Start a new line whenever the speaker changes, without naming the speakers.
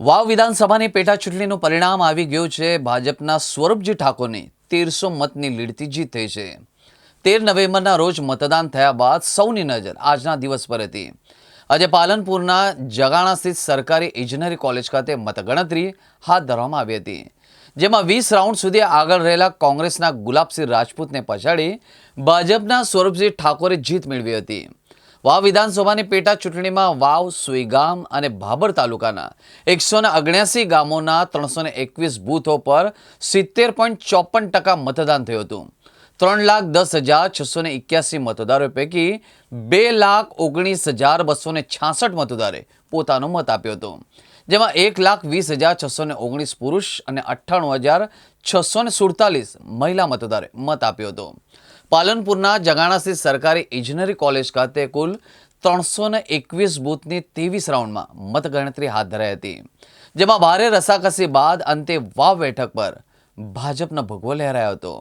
વાવ વિધાનસભાની પેટા ચૂંટણીનું પરિણામ આવી ગયું છે. ભાજપના સ્વરૂપજી ઠાકોરની તેરસો મતની લીડથી જીત થઈ છે. તેર નવેમ્બરના રોજ મતદાન થયા બાદ સૌની નજર આજના દિવસ પર હતી. આજે પાલનપુરના જગાણા સ્થિત સરકારી ઇજનેરી કોલેજ ખાતે મતગણતરી હાથ ધરવામાં આવી હતી. જેમાં વીસ રાઉન્ડ સુધી આગળ રહેલા કોંગ્રેસના ગુલાબસિંહ રાજપૂતને પછાડી ભાજપના સ્વરૂપસિંહ ઠાકોરે જીત મેળવી હતી. વાવ વિધાનસભાની પેટા ચૂંટણીમાં વાવ, સુઈગામ અને ભાબર તાલુકાના એકસો ને અગ્યાસી ગામોના ત્રણસો ને એકવીસ બૂથો પર સિત્તેર પોઈન્ટ ચોપન ટકા મતદાન થયું હતું. ત્રણ લાખ દસ હજાર છસો ને એક્યાસી મતદારો પૈકી બે લાખ ઓગણીસ હજાર બસો છાસઠ મતદારે પોતાનો મત આપ્યો હતો. જેમાં એક લાખ વીસ હજાર છસો ને ઓગણીસ પુરુષ અને અઠ્ઠાણું હજાર છસો ને સુડતાલીસ મહિલા મતદારે મત આપ્યો હતો. પાલનપુરના જગાણા સ્થિત સરકારી ઇજનેરી કોલેજ ખાતે કુલ ત્રણસો ને એકવીસ બૂથની ત્રેવીસ રાઉન્ડમાં મતગણતરી હાથ ધરાઈ હતી. જેમાં ભારે રસાકસી બાદ અંતે વાવ બેઠક પર ભાજપનો ભગવો લહેરાયો હતો.